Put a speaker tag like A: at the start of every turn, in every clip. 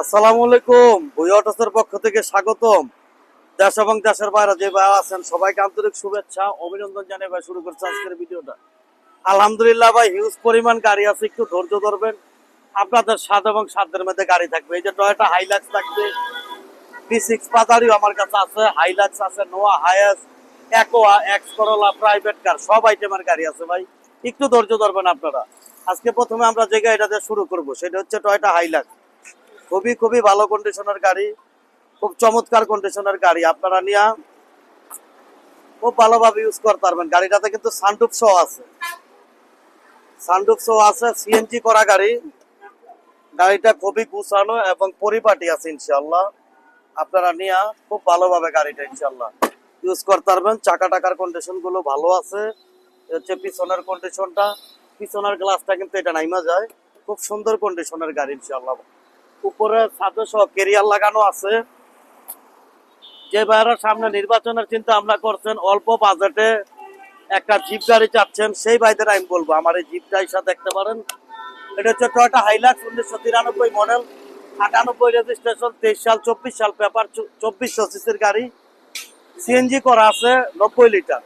A: আসসালামু আলাইকুম। ভুই অটোসের পক্ষ থেকে স্বাগতম। দেশ এবং দেশের বাইরে যে ভাই আছেন, সবাইকে আন্তরিক শুভেচ্ছা, অভিনন্দন জানিয়ে ভাই শুরু করছে আজকের ভিডিওটা। আলহামদুলিল্লাহ ভাই হিউজ পরিমাণ গাড়ি আছে, একটু ধৈর্য ধরবেন। আপনাদের স্বাদ এবং সাধ্যের মধ্যে গাড়ি থাকবে। এই যে টয়টা হাইলাক্স থাকবে বি সিক্স পাতারিও আমার কাছে আছে হাইলাক্স আছে Noah Hiace Aqua X Corolla private car সব আইটেমের গাড়ি আছে ভাই। একটু ধৈর্য ধরবেন আপনারা। আজকে প্রথমে আমরা যে গাড়িটাতে শুরু করব, সেটা হচ্ছে টয়টা হাইলাক্স খুবই খুবই ভালো কন্ডিশনের গাড়ি, খুব চমৎকার কন্ডিশনের গাড়ি। আপনারা নিয়ে খুব ভালোভাবে ইউজ করতে পারবেন। গাড়িটাতে কিন্তু সানডুপ শো আছে। সানডুপ শো আছে সিএনজি করা গাড়ি। গাড়িটা খুবই গুছানো এবং পরিপাটি আছে ইনশাল্লাহ আপনারা নিয়ে খুব ভালোভাবে গাড়িটা ইনশাল্লাহ ইউজ করতে পারবেন। চাকা টাকার কন্ডিশনগুলো ভালো আছে। হচ্ছে পিছনের কন্ডিশনটা পিছনের গ্লাসটা কিন্তু এটা নাইমা যায়। খুব সুন্দর কন্ডিশনের গাড়ি ইনশাল্লাহ উপরে ছাদে সহ কেরিয়ার লাগানো আছে। যে ভাইয়েরা সামনে নির্বাচনের চিন্তা ভাবনা করছেন, অল্প বাজেটে একটা জিপ গাড়ি চাচ্ছেন, সেই ভাইদের আমি বলব, আমার এই জিপটা এসে দেখতে পারেন। এটা হচ্ছে টয়টা হাইলাক্স উনিশশো তিরানব্বই মডেল আটানব্বই রেজিস্ট্রেশন তেইশ সাল, চব্বিশ সাল পেপার চব্বিশশো সিসির গাড়ি। সিএনজি করা আছে, নব্বই লিটার।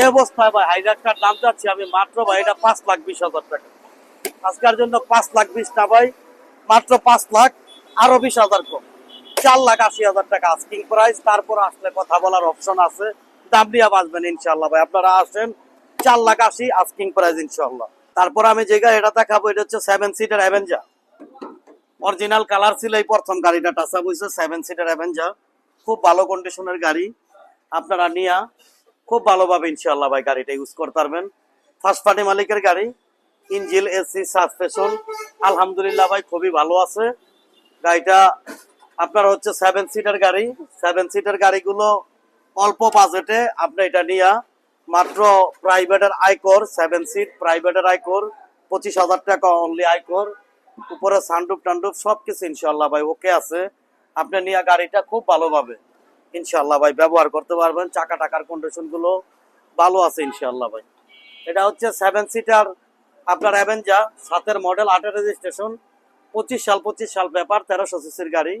A: এই অবস্থায় ভাই হাইলাক্সটার দাম চাচ্ছি আমি মাত্র ভাই, এটা পাঁচ লাখ বিশ হাজার টাকা। আজকের জন্য পাঁচ লাখ বিশ না ভাই। মাত্র পাঁচ লাখ, আরও বিশ হাজার কম। চার লাখ আশি হাজার টাকা আস্কিং প্রাইস তারপর আসলে কথা বলার অপশন আছে। দাম বাঁচবেন ইনশাল্লাহ ভাই। আপনারা আসেন, চার লাখ আশি আস্কিং প্রাইস ইনশাল্লাহ তারপর আমি যে গাড়িটা দেখাবো, এটা হচ্ছে seven seater Avenger original colour ছিল এই প্রথম গাড়িটা টাসা বইছে সেভেন সিটার অ্যাভেঞ্জার খুব ভালো কন্ডিশনের গাড়ি। আপনারা নিয়া, খুব ভালোভাবে ইনশাল্লাহ ভাই গাড়িটা ইউজ করতে পারবেন। ফার্স্ট পার্টি মালিকের গাড়ি। ইঞ্জিল এসি সাসপেশন আলহামদুলিল্লাহ ভাই, খুবই ভালো আছে। গাড়িটা, আপনার হচ্ছে সেভেন সিটার গাড়ি। সেভেন সিটার গাড়িগুলো অল্প বাজেটে আপনি এটা নিয়ে মাত্র প্রাইভেটের আয়কর সেভেন সিট প্রাইভেটের আয়কর, পঁচিশ হাজার টাকা অনলি আয়কর। উপরে সানডুপ টান্ডুপ সব কিছু ইনশাল্লাহ ভাই ওকে আছে। আপনি নিয়ে গাড়িটা খুব ভালোভাবে ইনশাল্লাহ ভাই, ব্যবহার করতে পারবেন। চাকা টাকার কন্ডিশনগুলো ভালো আছে ইনশাল্লাহ ভাই। এটা হচ্ছে সেভেন সিটার আপনার অ্যাভেঞ্জা সাতের মডেল আটের রেজিস্ট্রেশন পঁচিশ সাল পঁচিশ সাল পেপার তেরোশো সিসির গাড়ি।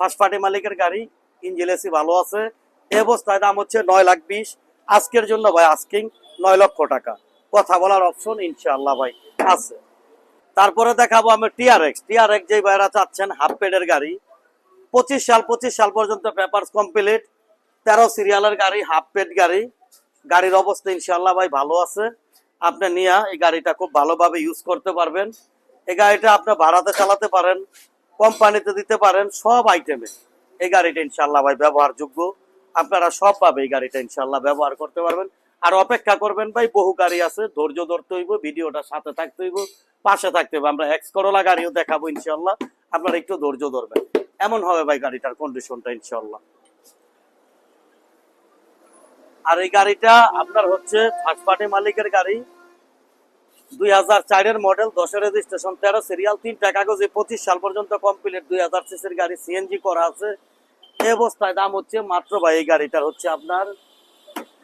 A: ফার্স্ট পার্টি মালিকের গাড়ি ইঞ্জিন এসি ভালো আছে। এ অবস্থায় দাম হচ্ছে নয় লাখ বিশ। আজকের জন্য ভাই আস্কিং নয় লক্ষ টাকা। কথা বলার অপশন ইনশাআল্লাহ ভাই আছে। তারপরে দেখাবো আমি টিআরএক্স টিআরএক্স যেই ভাইরা চাচ্ছেন হাফ পেডের গাড়ি। পঁচিশ সাল পঁচিশ সাল পর্যন্ত পেপার কমপ্লিট তেরো সিরিয়ালের গাড়ি হাফ পেড গাড়ি। গাড়ির অবস্থা ইনশাআল্লাহ ভাই ভালো আছে। আপনি নিয়ে এই গাড়িটা খুব ভালোভাবে ইউজ করতে পারবেন। এই গাড়িটা আপনি ভাড়াতে চালাতে পারেন, কোম্পানিতে দিতে পারেন, সব আইটেমে এই গাড়িটা ইনশাল্লাহ ভাই ব্যবহারযোগ্য। আপনারা সব পাবে এই গাড়িটা ইনশাল্লাহ ব্যবহার করতে পারবেন। আর অপেক্ষা করবেন ভাই, বহু গাড়ি আছে, ধৈর্য ধরতে হইব, ভিডিওটা সাথে থাকতে হইব, পাশে থাকতে হবে। আমরা এক্স করোলা গাড়িও দেখাবো ইনশাল্লাহ আপনারা একটু ধৈর্য ধরবেন। এমন হবে ভাই গাড়িটার কন্ডিশনটা ইনশাল্লাহ আর এই গাড়িটা আপনার হচ্ছে ফার্স্ট পার্টি মালিকের গাড়ি। দুই হাজার চারের মডেল দশের রেজিস্ট্রেশন তেরো সিরিয়াল তিনটা কাগজে পঁচিশ সাল পর্যন্ত কমপ্লিট দুই হাজার সিসির গাড়ি সিএনজি করা আছে। এই অবস্থায় দাম হচ্ছে মাত্র ভাই, এই গাড়িটার হচ্ছে আপনার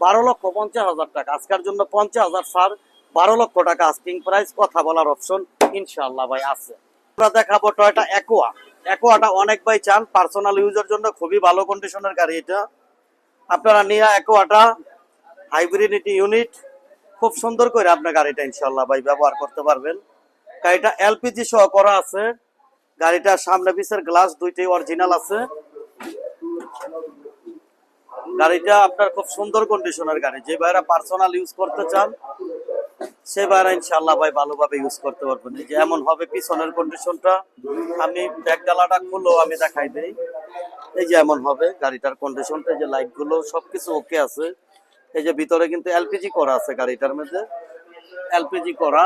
A: বারো লক্ষ পঞ্চাশ হাজার টাকা। আজকের জন্য পঞ্চাশ হাজার সার বারো লক্ষ টাকা আস্কিং প্রাইস কথা বলার অপশন ইনশাল্লাহ ভাই আছে। আমরা দেখাবো টয়টা অ্যাকোয়া অ্যাকোয়াটা অনেক ভাই চান পার্সোনাল ইউজের জন্য খুবই ভালো কন্ডিশনের গাড়ি এটা। আপনারা নিয়ে অ্যাকোয়াটা হাইব্রিডিটি ইউনিট খুব সুন্দর করে আপনার গাড়িটা ইনশাল্লাহ ভাই ব্যবহার করতে পারবেন। গাড়িটা এলপিজি সহ করা আছে। গাড়িটার সামনে পিছের গ্লাস দুইটাই অরিজিনাল আছে। গাড়িটা আপনার খুব সুন্দর কন্ডিশনের গাড়ি। যে ভাইরা পার্সোনাল ইউজ করতে চান, সে ভাইরা ইনশাল্লাহ ভাই ভালোভাবে ইউজ করতে পারবেন। যে এমন হবে পিছনের কন্ডিশনটা আমি ব্যাগ ডালাটা খুললেও আমি দেখাই দেই। এই যে এমন হবে গাড়িটার কন্ডিশনটা যে লাইটগুলো সবকিছু ওকে আছে। এই যে ভিতরে কিন্তু এলপিজি করা আছে গাড়িটার মধ্যে। এলপিজি করা।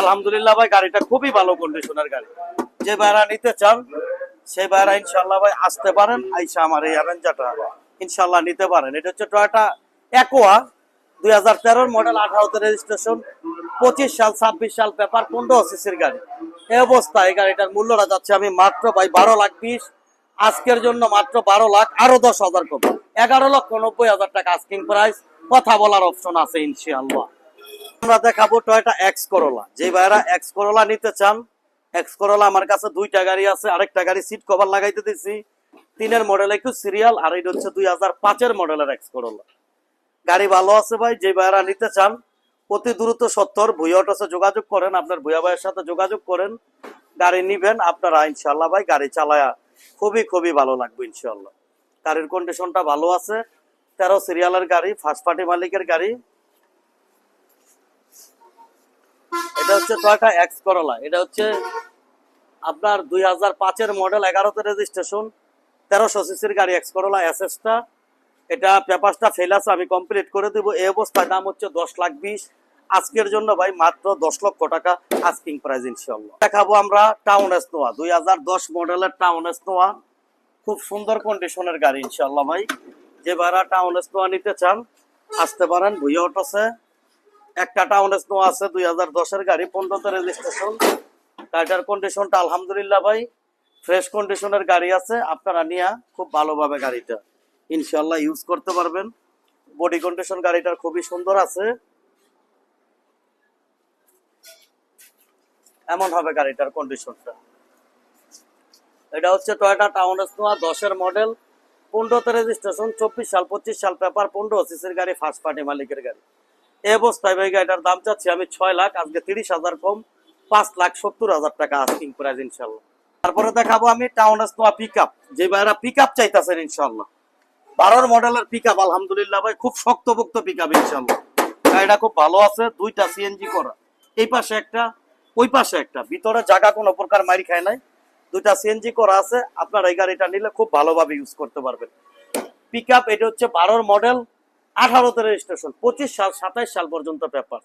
A: আলহামদুলিল্লাহ ভাই, গাড়িটা খুবই ভালো কন্ডিশনের গাড়ি। যে ভাইরা নিতে চান সেই ভাইরা ইনশাল্লাহ ভাই আসতে পারেন, আইসা আমার এই অ্যাভেঞ্জাটা ইনশাল্লাহ নিতে পারেন। এটা হচ্ছে টয়টা একোয়া দুই হাজার তেরোর মডেল আঠারোতে রেজিস্ট্রেশন পঁচিশ সাল, ছাব্বিশ সাল, পেপার পনেরো সিসির গাড়ি। এই অবস্থায় গাড়িটার মূল্যটা যাচ্ছে আমি মাত্র ভাই বারো লাখ বিশ। আজকের জন্য মাত্র বারো লাখ, আরও দশ হাজার কম এগারো লক্ষ নব্বই হাজার টাকা আস্কিং প্রাইস কথা বলার অপশন আছে ইনশাআল্লাহ। আমরা দেখাবো টয়টা এক্স করোলা যে ভাইরা এক্স করোলা নিতে চান এক্স করোলা আমার কাছে দুইটা গাড়ি আছে, আরেকটা গাড়ি সিট কভার লাগাইতে দিছি। তিনের মডেল একটু সিরিয়াল আর এটা হচ্ছে দুই হাজার পাঁচের মডেলের এক্স করোলা গাড়ি ভালো আছে ভাই, যে ভাইরা নিতে চান, অতি দ্রুত সত্তর ভুইয়া অটোসে যোগাযোগ করেন, আপনার ভুইয়া ভাইয়ের সাথে যোগাযোগ করেন, গাড়ি নিবেন, আপনারা ইনশাল্লাহ ভাই, গাড়ি চালায়া খুবই খুবই ভালো লাগবে ইনশাল্লাহ গাড়ির কন্ডিশনটা ভালো আছে। তেরো সিরিয়ালের গাড়ি ফার্স্ট পার্টি মালিকের গাড়ি। এটা হচ্ছে টয়টা এক্স করলা এটা হচ্ছে আপনার দুই হাজার পাঁচের মডেল এগারোতে রেজিস্ট্রেশন তেরোশো সিসির গাড়ি এক্স করলা এসএসটা এটা পেপারসটা ফেল আছে, আমি কমপ্লিট করে দিব। এই অবস্থায় দাম হচ্ছে দশ লাখ বিশ। আজকের জন্য ভাই মাত্র দশ লক্ষ টাকা আস্কিং প্রাইস ইনশাল্লাহ দেখাবো আমরা টাউন এস নোয়া দুই হাজার দশ মডেলের টাউন এস নোয়া খুব সুন্দর কন্ডিশনের গাড়ি ইনশাল্লাহ ভাই। যে ভাড়া টাউন এস নোয়া নিতে চান, আসতে পারেন, ভুইয়া অটোসে একটা টাউন এস নোয়া আছে, দুই হাজার দশের গাড়ি, পনেরোতে রেজিস্ট্রেশন গাড়িটার কন্ডিশনটা আলহামদুলিল্লাহ ভাই ফ্রেশ কন্ডিশনের গাড়ি আছে, আপনারা নিয়ে খুব ভালোভাবে গাড়িটা ইনশাল্লাহ ইউজ করতে পারবেন। বডি কন্ডিশন গাড়িটার খুবই সুন্দর আছে। এমন হবে গাড়িটার কন্ডিশনটা এটা হচ্ছে টয়োটা টাউন নোয়া দশের মডেল পনেরোতে রেজিস্ট্রেশন চব্বিশ সাল, পঁচিশ সাল পেপার পনেরো সিসির গাড়ি ফার্স্ট পার্টি মালিকের গাড়ি। এই অবস্থায় ভাই গাড়িটার দাম চাচ্ছি আমি ছয় লাখ, আজকে তিরিশ হাজার কম, পাঁচ লাখ সত্তর হাজার টাকা আস্কিং প্রাইস ইনশাল্লাহ তারপরে দেখাবো আমি টাউন নোয়া পিক আপ যে ভাইরা পিক আপ চাইতেছেন ইনশাল্লাহ বারোর মডেলের পিক আপ আলহামদুলিল্লাহ ভাই, খুব শক্তপোক্ত পিক আপ ইনশাল্লাহ গাড়িটা খুব ভালো আছে, দুইটা সিএনজি করা। এই পাশে একটা, ওই পাশে একটা। ভিতরে জায়গা কোনো প্রকার মারি খায় নাই। দুইটা সিএনজি করা আছে, আপনার এই গাড়িটা নিলে খুব ভালোভাবে ইউজ করতে পারবেন। পিক আপ এটা হচ্ছে বারোর মডেল আঠারোতে রেজিস্ট্রেশন পঁচিশ সাল, সাতাইশ সাল পর্যন্ত পেপার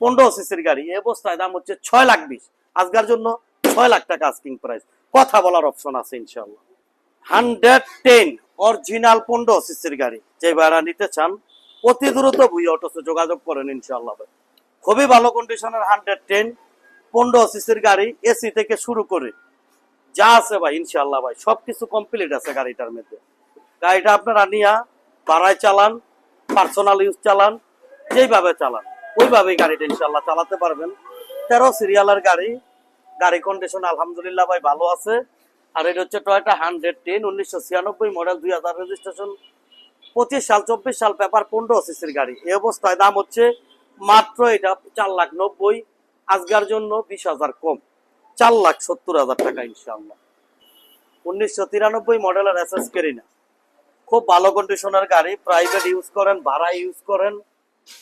A: পনেরো সিসির গাড়ি, এই অবস্থায় দাম হচ্ছে ছয় লাখ বিশ। আজকের জন্য ছয় লাখ টাকা আস্কিং প্রাইস কথা বলার অপশন আছে ইনশাল্লাহ হান্ড্রেড টেন অরিজিনাল পনেরো সিসির গাড়ি। যে ভাড়া নিতে চান, অতি দ্রুত ভুই অটোসে যোগাযোগ করেন ইনশাল্লাহ খুবই ভালো কন্ডিশনের হান্ড্রেড টেন পনেরো সিসির গাড়ি এসি থেকে শুরু করে যা আছে ভাই ইনশাল্লাহ ভাই, সবকিছু কমপ্লিট আছে গাড়িটার মধ্যে। গাড়িটা আপনারা নিয়া ভাড়ায় চালান পার্সোনাল ইউজ চালান, যেইভাবে চালান, ওইভাবেই গাড়িটা ইনশাল্লাহ চালাতে পারবেন। তেরো সিরিয়ালের গাড়ি গাড়ি কন্ডিশন আলহামদুলিল্লাহ ভাই ভালো আছে। আর এটা হচ্ছে টয়টা হান্ড্রেড টেন উনিশশো ছিয়ানব্বই মডেল দুই হাজার রেজিস্ট্রেশন পঁচিশ সাল, চব্বিশ সাল পেপার পনেরো সিসির গাড়ি। এই অবস্থায় দাম হচ্ছে মাত্র এটা চার লাখ নব্বই, আজকের জন্য বিশ হাজার কম। চার লাখ সত্তর হাজার টাকা ইনশাল্লাহ উনিশশো তিরানব্বই মডেলের এস এস কেরিনা খুব ভালো কন্ডিশনের গাড়ি প্রাইভেট ইউজ করেন, ভাড়া ইউজ করেন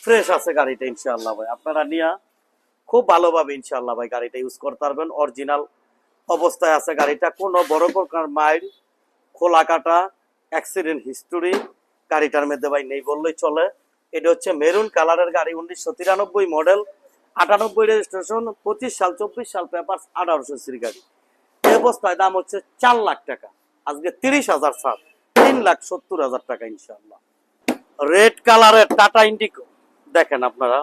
A: ফ্রেশ আছে গাড়িটা ইনশাল্লাহ ভাই। আপনারা নিয়া খুব ভালোভাবে ইনশাল্লাহ ভাই গাড়িটা ইউজ করতে পারবেন। অরিজিনাল অবস্থায় আছে গাড়িটা, কোনো বড় প্রকার মাইল, খোলা কাটা অ্যাক্সিডেন্ট হিস্টোরি গাড়িটার মধ্যে ভাই নেই বললেই চলে। এটা হচ্ছে মেরুন কালারের গাড়ি, উনিশশো তিরানব্বই মডেল আটানব্বই রেজিস্ট্রেশন, পঁচিশ সাল, চব্বিশ সাল পেপার আঠারোশো সির গাড়ি। এই অবস্থায় দাম হচ্ছে চার লাখ টাকা। আজকে তিরিশ হাজার সাত তিন লাখ সত্তর হাজার টাকা ইনশাল্লাহ রেড কালারের টাটা ইন্ডিকো দেখেন আপনারা,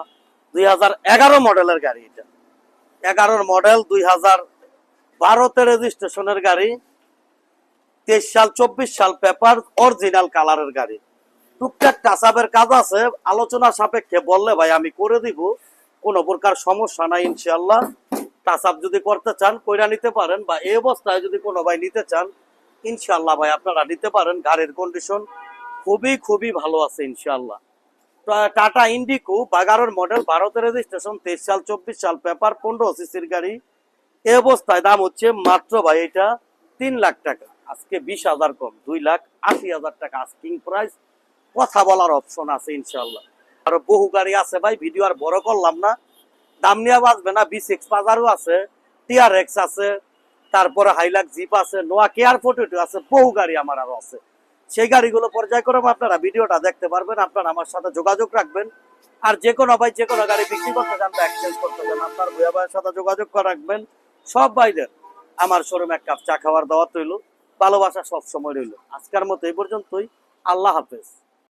A: দুই হাজার এগারো মডেলের গাড়ি এটা। এগারোর মডেল, দুই হাজার বারোতে রেজিস্ট্রেশনের গাড়ি। তেইশ সাল, চব্বিশ সাল পেপার, অরিজিনাল কালারের গাড়ি। টুকটাক টাসাবের কাজ আছে। আলোচনা সাপেক্ষে বললে ভাই আমি করে দিব। কোনো প্রকার সমস্যা নাই ইনশাল্লাহ টাসাপ যদি করতে চান, কইরা নিতে পারেন বা এই অবস্থায় যদি কোনো ভাই নিতে চান ইনশাল্লাহ ভাই আপনারা নিতে পারেন। গাড়ির কন্ডিশন খুবই খুবই ভালো আছে ইনশাল্লাহ টাটা ইন্ডিকো বাগারোর মডেল ভারতের রেজিস্ট্রেশন তেইশ সাল, চব্বিশ সাল, পেপার পনেরো সিসির গাড়ি। এই অবস্থায় দাম হচ্ছে মাত্র ভাই এটা তিন লাখ টাকা। আজকে বিশ হাজার কম, দুই লাখ আশি হাজার টাকা আস্কিং প্রাইস কথা বলার অপশন আছে ইনশাল্লাহ আরও বহু গাড়ি আছে ভাই, ভিডিও আর বড় করলাম না। দাম নিয়ে বাঁচবে না বি সিক্স পাজারও আছে টিআর এক্স আছে, তারপরে হাইলাক জিপ আছে নোয়া কেয়ার ফোর্টি আছে, বহু গাড়ি আমার আরও আছে। সেই গাড়িগুলো পর্যায়ক্রমে আপনারা ভিডিওটা দেখতে পারবেন, আপনারা আমার সাথে যোগাযোগ রাখবেন। আর যে কোনো ভাই, যে কোনো গাড়ি বিক্রি করতে চান বা এক্সচেঞ্জ করতে চান, আপনার ভূয়া ভাইয়ের সাথে যোগাযোগ করে রাখবেন। সব ভাইদের আমার শোরুম এক কাপ চা খাওয়ার দাওয়াত রইল। ভালোবাসা সব সময় রইল। আজকের মতো এই পর্যন্তই। আল্লাহ হাফেজ।